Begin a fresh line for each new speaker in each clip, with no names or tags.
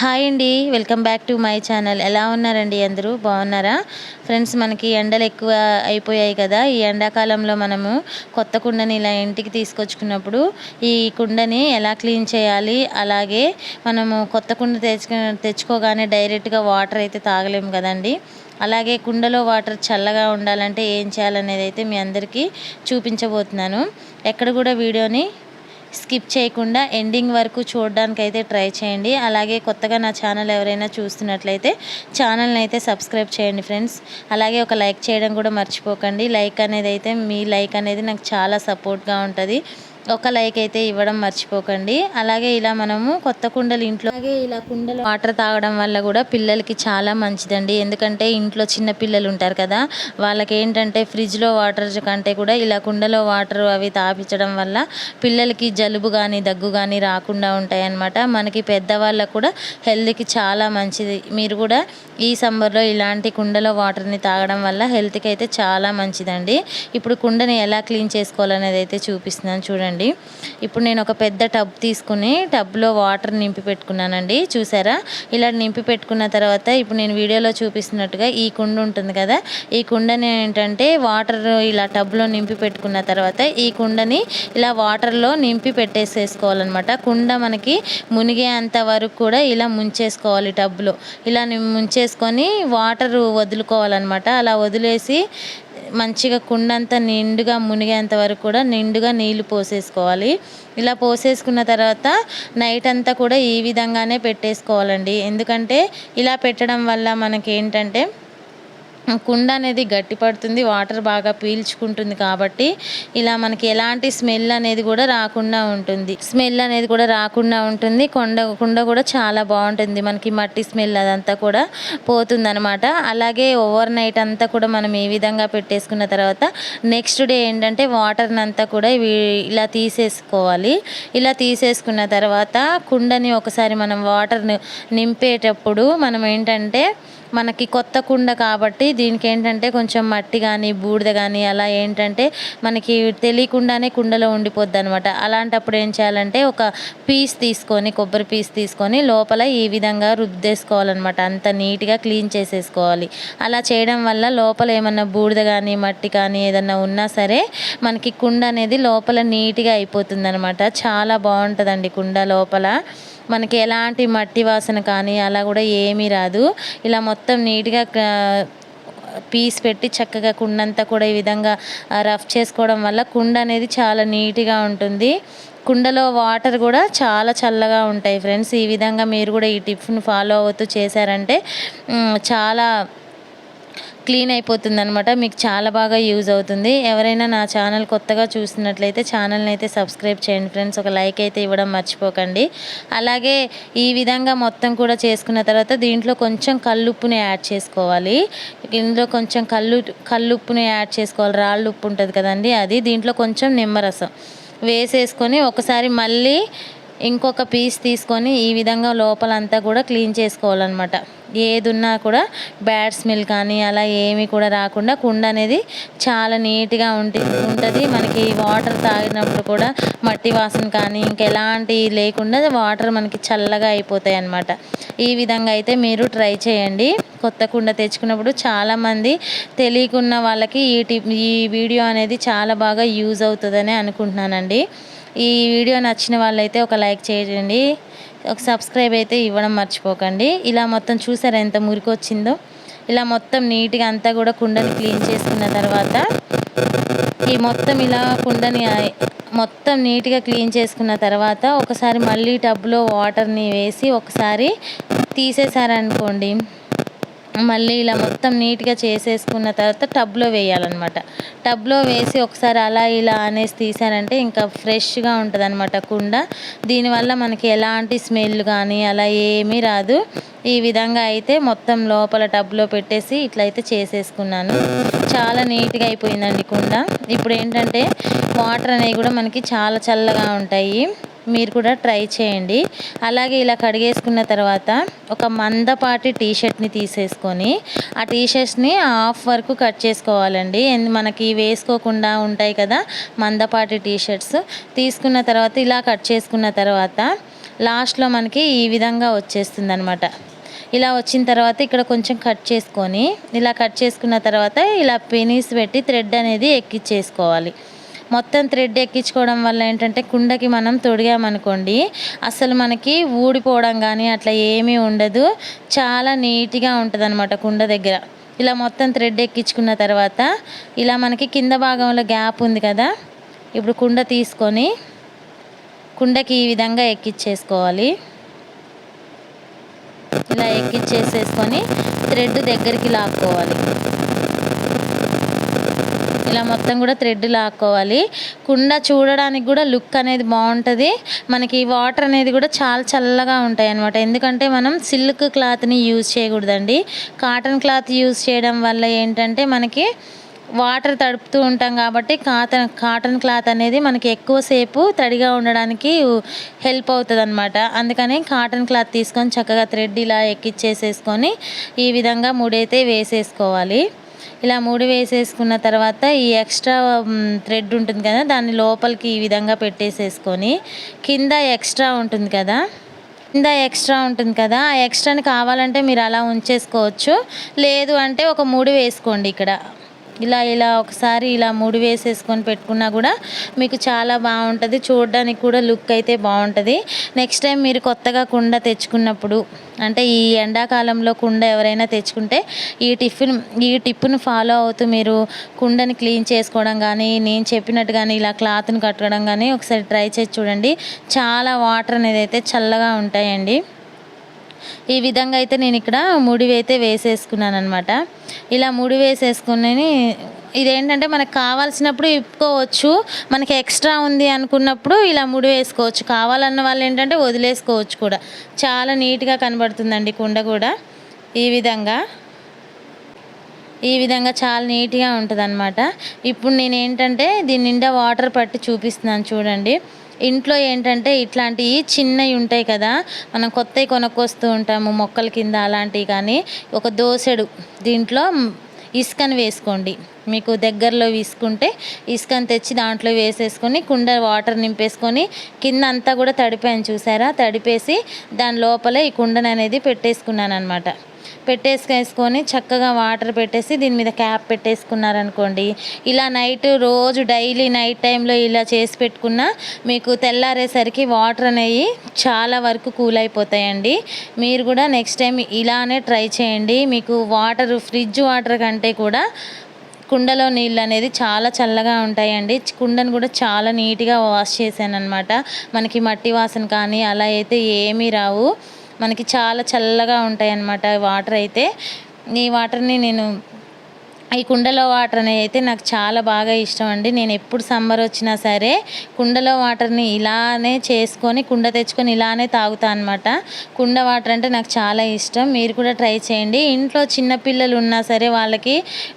Hi అండి welcome back to my channel. ఎలా ఉన్నారండి అందరూ? బాగున్నారా? ఫ్రెండ్స్ మనకి ఎండలు ఎక్కువ అయిపోయాయి కదా. ఈ ఎండాకాలంలో మనము కొత్త కుండని ఇలా ఇంటికి తీసుకొచ్చుకున్నప్పుడు ఈ కుండని ఎలా క్లీన్ చేయాలి? అలాగే మనము కొత్త కుండ తెచ్చుకు తెచ్చుకోగానే డైరెక్ట్గా వాటర్ అయితే తాగలేము కదండి. అలాగే కుండలో వాటర్ చల్లగా ఉండాలంటే ఏం చేయాలనేది అయితే మీ అందరికీ చూపించబోతున్నాను. ఎక్కడ కూడా వీడియోని స్కిప్ చేయకుండా ఎండింగ్ వరకు చూడడానికి అయితే ట్రై చేయండి. అలాగే కొత్తగా నా ఛానల్ ఎవరైనా చూస్తున్నట్లయితే ఛానల్ని అయితే సబ్స్క్రైబ్ చేయండి ఫ్రెండ్స్. అలాగే ఒక లైక్ చేయడం కూడా మర్చిపోకండి. లైక్ అనేది అయితే మీ లైక్ అనేది నాకు చాలా సపోర్ట్గా ఉంటుంది. ఒక లైక్ అయితే ఇవ్వడం మర్చిపోకండి. అలాగే ఇలా మనము కొత్త కుండలు ఇంట్లో అలాగే ఇలా కుండలు వాటర్ తాగడం వల్ల కూడా పిల్లలకి చాలా మంచిదండి. ఎందుకంటే ఇంట్లో చిన్న పిల్లలు ఉంటారు కదా వాళ్ళకి ఏంటంటే ఫ్రిడ్జ్లో వాటర్ కంటే కూడా ఇలా కుండలో వాటర్ అవి తాపించడం వల్ల పిల్లలకి జలుబు కానీ దగ్గు కానీ రాకుండా ఉంటాయి అన్నమాట మనకి పెద్దవాళ్ళకు కూడా హెల్త్కి చాలా మంచిది. మీరు కూడా ఈ సమ్మర్లో ఇలాంటి కుండలో వాటర్ని తాగడం వల్ల హెల్త్కి అయితే చాలా మంచిదండి. ఇప్పుడు కుండని ఎలా క్లీన్ చేసుకోవాలనేది అయితే చూపిస్తున్నాను చూడండి. చూడండి. ఇప్పుడు నేను ఒక పెద్ద టబ్ తీసుకుని టబ్లో వాటర్ నింపి పెట్టుకున్నానండి. చూసారా? ఇలా నింపి పెట్టుకున్న తర్వాత ఇప్పుడు నేను వీడియోలో చూపిస్తున్నట్టుగా ఈ కుండ ఉంటుంది కదా? ఈ కుండని ఏంటంటే వాటర్ ఇలా టబ్లో నింపి పెట్టుకున్న తర్వాత ఈ కుండని ఇలా వాటర్లో నింపి పెట్టేసేసుకోవాలన్నమాట. కుండ మనకి మునిగే అంత వరకు కూడా ఇలా ముంచేసుకోవాలి టబ్లో. ఇలా ముంచేసుకొని వాటర్ వదులుకోవాలన్నమాట. అలా వదిలేసి మంచిగా కుండంతా నిండుగా మునిగేంత వరకు కూడా నిండుగా నీళ్ళు పోసేసుకోవాలి. ఇలా పోసేసుకున్న తర్వాత నైట్ అంతా కూడా ఈ విధంగానే పెట్టేసుకోవాలండి. ఎందుకంటే ఇలా పెట్టడం వల్ల మనకి ఏంటంటే కుండ అనేది గట్టి పడుతుంది వాటర్ బాగా పీల్చుకుంటుంది కాబట్టి ఇలా మనకి ఎలాంటి స్మెల్ అనేది కూడా రాకుండా ఉంటుంది. స్మెల్ అనేది కూడా రాకుండా ఉంటుంది. కొండ కుండ కూడా చాలా బాగుంటుంది. మనకి మట్టి స్మెల్ అదంతా కూడా పోతుందనమాట అలాగే ఓవర్ నైట్ అంతా కూడా మనం ఏ విధంగా పెట్టేసుకున్న తర్వాత నెక్స్ట్ డే ఏంటంటే వాటర్ని అంతా కూడా ఇలా తీసేసుకోవాలి. ఇలా తీసేసుకున్న తర్వాత కుండని ఒకసారి మనం వాటర్ని నింపేటప్పుడు మనం ఏంటంటే మనకి కొత్త కుండ కాబట్టి దీనికి ఏంటంటే కొంచెం మట్టి కానీ బూడిద కానీ అలా ఏంటంటే మనకి తెలియకుండానే కుండలో ఉండిపోద్ది అనమాట అలాంటప్పుడు ఏం చేయాలంటే ఒక పీస్ తీసుకొని కొబ్బరి పీస్ తీసుకొని లోపల ఈ విధంగా రుద్దేసుకోవాలన్నమాట. అంత నీట్గా క్లీన్ చేసేసుకోవాలి. అలా చేయడం వల్ల లోపల ఏమన్నా బూడిద కానీ మట్టి కానీ ఏదన్నా ఉన్నా సరే మనకి కుండ అనేది లోపల నీట్గా అయిపోతుంది అనమాట చాలా బాగుంటుందండి కుండ లోపల. మనకి ఎలాంటి మట్టి వాసన కానీ అలా కూడా ఏమీ రాదు. ఇలా మొత్తం నీట్గా పీస్ పెట్టి చక్కగా కుండంతా కూడా ఈ విధంగా రఫ్ చేసుకోవడం వల్ల కుండ అనేది చాలా నీట్గా ఉంటుంది. కుండలో వాటర్ కూడా చాలా చల్లగా ఉంటాయి ఫ్రెండ్స్. ఈ విధంగా మీరు కూడా ఈ టిఫిన్ ఫాలో అవుతూ చేశారంటే చాలా క్లీన్ అయిపోతుంది అనమాట మీకు చాలా బాగా యూజ్ అవుతుంది. ఎవరైనా నా ఛానల్ కొత్తగా చూసినట్లయితే ఛానల్ని అయితే సబ్స్క్రైబ్ చేయండి ఫ్రెండ్స్. ఒక లైక్ అయితే ఇవ్వడం మర్చిపోకండి. అలాగే ఈ విధంగా మొత్తం కూడా చేసుకున్న తర్వాత దీంట్లో కొంచెం కల్లుప్పుని యాడ్ చేసుకోవాలి. ఇందులో కొంచెం కల్లు కల్లుప్పుని యాడ్ చేసుకోవాలి. రాళ్ళు ఉప్పు ఉంటుంది కదండి అది. దీంట్లో కొంచెం నిమ్మరసం వేసేసుకొని ఒకసారి మళ్ళీ ఇంకొక పీస్ తీసుకొని ఈ విధంగా లోపలంతా కూడా క్లీన్ చేసుకోవాలన్నమాట. ఏది ఉన్నా కూడా బ్యాడ్ స్మెల్ కానీ అలా ఏమీ కూడా రాకుండా కుండ అనేది చాలా నీట్గా ఉంటుంది ఉంటుంది. మనకి వాటర్ తాగినప్పుడు కూడా మట్టి వాసన కానీ ఇంకా ఎలాంటివి లేకుండా వాటర్ మనకి చల్లగా అయిపోతాయి అన్నమాట. ఈ విధంగా అయితే మీరు ట్రై చేయండి. కొత్త కుండ తెచ్చుకున్నప్పుడు చాలామంది తెలియకున్న వాళ్ళకి ఈ టిప్ ఈ వీడియో అనేది చాలా బాగా యూజ్ అవుతుందని అనుకుంటున్నానండి. ఈ వీడియో నచ్చిన వాళ్ళైతే ఒక లైక్ చేయండి. ఒక సబ్స్క్రైబ్ అయితే ఇవ్వడం మర్చిపోకండి. ఇలా మొత్తం చూసారా ఎంత మురికి వచ్చిందో ఇలా మొత్తం నీట్గా అంతా కూడా కుండని క్లీన్ చేసుకున్న తర్వాత ఈ మొత్తం ఇలా కుండని మొత్తం నీట్గా క్లీన్ చేసుకున్న తర్వాత ఒకసారి మళ్ళీ టబ్లో వాటర్ని వేసి ఒకసారి తీసేసారనుకోండి. మళ్ళీ ఇలా మొత్తం నీట్గా చేసేసుకున్న తర్వాత టబ్లో వేయాలన్నమాట. టబ్లో వేసి ఒకసారి అలా ఇలా అనేసి తీసానంటే ఇంకా ఫ్రెష్గా ఉంటుంది అనమాట కుండ. దీనివల్ల మనకి ఎలాంటి స్మెల్ కానీ అలా ఏమీ రాదు. ఈ విధంగా అయితే మొత్తం లోపల టబ్లో పెట్టేసి ఇట్లయితే చేసేసుకున్నాను. చాలా నీట్గా అయిపోయిందండి కుండ. ఇప్పుడు ఏంటంటే వాటర్ అనేవి కూడా మనకి చాలా చల్లగా ఉంటాయి. మీరు కూడా ట్రై చేయండి. అలాగే ఇలా కడిగేసుకున్న తర్వాత ఒక మందపాటి టీషర్ట్ని తీసేసుకొని ఆ టీషర్ట్స్ని హాఫ్ వరకు కట్ చేసుకోవాలండి. మనకి వేసుకోకుండా ఉంటాయి కదా మందపాటి టీషర్ట్స్. తీసుకున్న తర్వాత ఇలా కట్ చేసుకున్న తర్వాత లాస్ట్లో మనకి ఈ విధంగా వచ్చేస్తుంది అనమాట ఇలా వచ్చిన తర్వాత ఇక్కడ కొంచెం కట్ చేసుకొని ఇలా కట్ చేసుకున్న తర్వాత ఇలా పెనీస్ పెట్టి థ్రెడ్ అనేది ఎక్కిచ్చేసుకోవాలి. మొత్తం థ్రెడ్ ఎక్కించుకోవడం వల్ల ఏంటంటే కుండకి మనం తొడిగామనుకోండి అసలు మనకి ఊడిపోవడం కానీ అట్లా ఏమీ ఉండదు. చాలా నీట్గా ఉంటుంది అనమాట కుండ దగ్గర. ఇలా మొత్తం థ్రెడ్ ఎక్కించుకున్న తర్వాత ఇలా మనకి కింద భాగంలో గ్యాప్ ఉంది కదా ఇప్పుడు కుండ తీసుకొని కుండకి ఈ విధంగా ఎక్కించేసుకోవాలి ఇలా ఎక్కిచ్చేసేసుకొని థ్రెడ్ దగ్గరికి లాక్కోవాలి. ఇలా మొత్తం కూడా థ్రెడ్ లాక్కోవాలి. కుండ చూడడానికి కూడా లుక్ అనేది బాగుంటుంది. మనకి వాటర్ అనేది కూడా చాలా చల్లగా ఉంటాయి అనమాట ఎందుకంటే మనం సిల్క్ క్లాత్ని యూజ్ చేయకూడదండి. కాటన్ క్లాత్ యూజ్ చేయడం వల్ల ఏంటంటే మనకి వాటర్ తడుపుతూ ఉంటాం కాబట్టి కాటన్ కాటన్ క్లాత్ అనేది మనకి ఎక్కువసేపు తడిగా ఉండడానికి హెల్ప్ అవుతుంది అనమాట అందుకని కాటన్ క్లాత్ తీసుకొని చక్కగా థ్రెడ్ ఇలా ఎక్కిచ్చేసేసుకొని ఈ విధంగా ముడైతే వేసేసుకోవాలి. ఇలా ముడి వేసేసుకున్న తర్వాత ఈ ఎక్స్ట్రా థ్రెడ్ ఉంటుంది కదా దాన్ని లోపలికి ఈ విధంగా పెట్టేసేసుకొని కింద ఎక్స్ట్రా ఉంటుంది కదా కింద ఎక్స్ట్రా ఉంటుంది కదా ఆ ఎక్స్ట్రాని కావాలంటే మీరు అలా ఉంచేసుకోవచ్చు. లేదు అంటే ఒక ముడి వేసుకోండి ఇక్కడ. ఇలా ఇలా ఒకసారి ఇలా ముడి వేసేసుకొని పెట్టుకున్నా కూడా మీకు చాలా బాగుంటుంది. చూడడానికి కూడా లుక్ అయితే బాగుంటుంది. నెక్స్ట్ టైం మీరు కొత్తగా కుండ తెచ్చుకున్నప్పుడు అంటే ఈ ఎండాకాలంలో కుండ ఎవరైనా తెచ్చుకుంటే ఈ టిఫిన్ ఈ టిప్పును ఫాలో అవుతూ మీరు కుండని క్లీన్ చేసుకోవడం కానీ నేను చెప్పినట్టు కానీ ఇలా క్లాత్ని కట్టడం కానీ ఒకసారి ట్రై చేసి చూడండి. చాలా వాటర్ అనేది అయితే చల్లగా ఉంటాయండి. ఈ విధంగా అయితే నేను ఇక్కడ ముడివి అయితే వేసేసుకున్నాను అనమాట ఇలా ముడి వేసేసుకుని ఇదేంటంటే మనకు కావాల్సినప్పుడు ఇప్పుకోవచ్చు మనకి ఎక్స్ట్రా ఉంది అనుకున్నప్పుడు ఇలా ముడి వేసుకోవచ్చు. కావాలన్న వాళ్ళు ఏంటంటే వదిలేసుకోవచ్చు కూడా. చాలా నీట్గా కనబడుతుందండి కుండ కూడా. ఈ విధంగా ఈ విధంగా చాలా నీట్గా ఉంటుంది అనమాట ఇప్పుడు నేను ఏంటంటే దీని నిండా వాటర్ పట్టి చూపిస్తున్నాను చూడండి. ఇంట్లో ఏంటంటే ఇట్లాంటివి చిన్నవి ఉంటాయి కదా మనం కొత్తవి కొనుక్కొస్తూ ఉంటాము మొక్కల కింద అలాంటివి కానీ. ఒక దోసెడు దీంట్లో ఇసుకను వేసుకోండి. మీకు దగ్గరలో విసుకుంటే ఇసుకని తెచ్చి దాంట్లో వేసేసుకొని కుండ వాటర్ నింపేసుకొని కింద అంతా కూడా తడిపాను చూసారా? తడిపేసి దాని లోపల ఈ కుండని అనేది పెట్టేసుకున్నాను అనమాట పెట్టేసుకేసుకొని చక్కగా వాటర్ పెట్టేసి దీని మీద క్యాప్ పెట్టేసుకున్నారనుకోండి. ఇలా నైట్ రోజు డైలీ నైట్ టైంలో ఇలా చేసి పెట్టుకున్న మీకు తెల్లారేసరికి వాటర్ అనేవి చాలా వరకు కూల్ అయిపోతాయండి. మీరు కూడా నెక్స్ట్ టైం ఇలానే ట్రై చేయండి. మీకు వాటర్ ఫ్రిడ్జ్ వాటర్ కంటే కూడా కుండలో నీళ్ళు అనేది చాలా చల్లగా ఉంటాయండి. కుండను కూడా చాలా నీట్గా వాష్ చేశాను అనమాట మనకి మట్టి వాసన కానీ అలా అయితే ఏమీ రావు. మనకి చాలా చల్లగా ఉంటాయి అన్నమాట వాటర్ అయితే. ఈ వాటర్ని నేను ఈ కుండలో వాటర్ అనేది అయితే నాకు చాలా బాగా ఇష్టం అండి. నేను ఎప్పుడు సమ్మర్ వచ్చినా సరే కుండలో వాటర్ని ఇలానే చేసుకొని కుండ తెచ్చుకొని ఇలానే తాగుతా అనమాట కుండ వాటర్ అంటే నాకు చాలా ఇష్టం. మీరు కూడా ట్రై చేయండి. ఇంట్లో చిన్నపిల్లలు ఉన్నా సరే వాళ్ళకి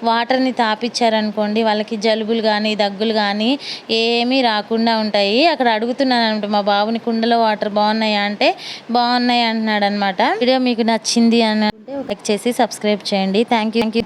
వాటర్ని తాపిచ్చారనుకోండి వాళ్ళకి జలుబులు కానీ దగ్గులు కానీ ఏమీ రాకుండా ఉంటాయి. అక్కడ అడుగుతున్నాను అనమాట మా బాబుని కుండలో వాటర్ బాగున్నాయా? అంటే బాగున్నాయి అంటున్నాడు అనమాట వీడియో మీకు నచ్చింది అని అంటే లైక్ చేసి సబ్స్క్రైబ్ చేయండి. Thank you. Thank you.